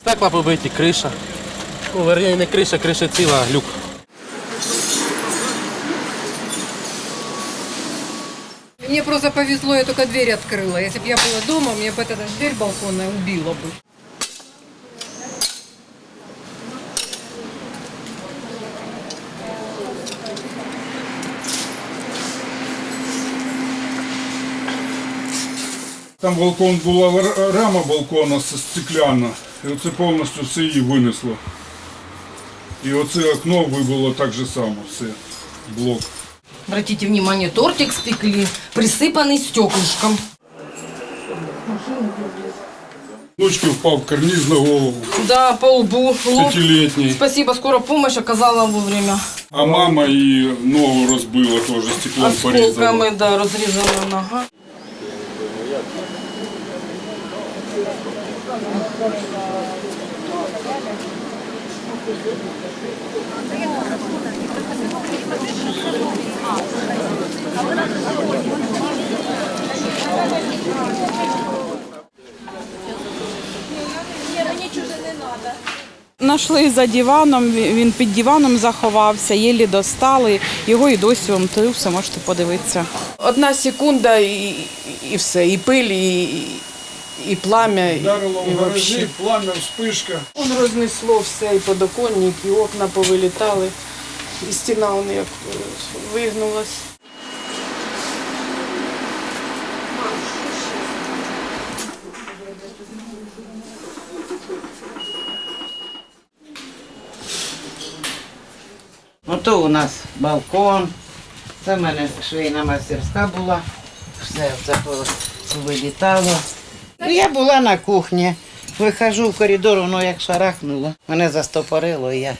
Стекла побиті, криша. Ну, верні, не криша, криша ціла, а люк. Мне просто повезло, я только дверь открыла. Если бы я была дома, мне бы эта дверь балконная убила бы. Там балкон була р- рама балкона с- стекляна, і оце повністю все її винесло. І оце окно вибило так же само, все, блок. Обратите внимание, тортик спекли, присыпанный стеклышком. Внучки впав карніз на голову, Да, по лбу, лоб. п'ятилітній. Спасибо, скоро помощь оказала вовремя. А мама її ногу розбила теж, стеклом порізала. Осколками, да, розрізана нога. Нашли за диваном, він під диваном заховався, єлі достали. Його і досі он трився, можете подивитися. Одна секунда і, і все, і пиль, і, і пламя, і, Вдарило і в гаражі, вообще. пламя, вспишка. Он рознесло все, і подоконник, і окна повилітали, і стіна он як е, вигнулась. Ото у нас балкон. Це в мене швейна майстерська була. Все це вилітало. Ну, Я була на кухні. Вихожу в коридор, воно як шарахнуло. Мене застопорило, я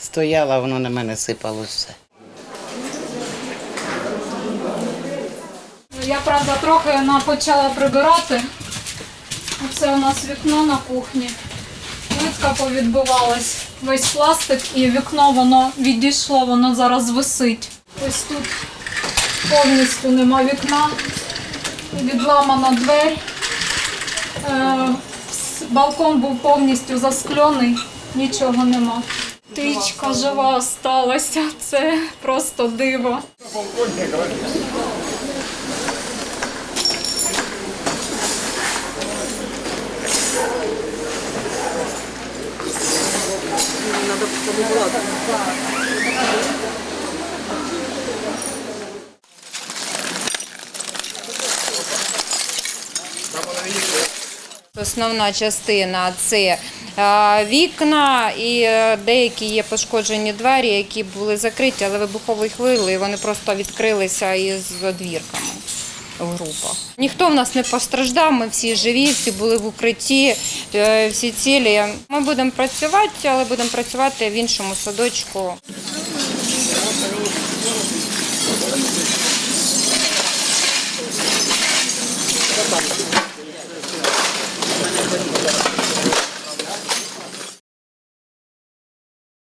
стояла, воно на мене сипало все. Я, правда, трохи почала прибирати. Оце у нас вікно на кухні. Плитка повідбивалась. Весь пластик і вікно воно відійшло, воно зараз висить. Ось тут повністю нема вікна. Відламана двері. Е, балкон був повністю засклений, нічого нема. Птичка жива осталася. Це просто диво. Основна частина це е, вікна і е, деякі є пошкоджені двері, які були закриті, але вибуховою хвилею вони просто відкрилися із одвірками в групах. Ніхто в нас не постраждав, ми всі живі, всі були в укритті, е, всі цілі. Ми будемо працювати, але будемо працювати в іншому садочку. Gracias.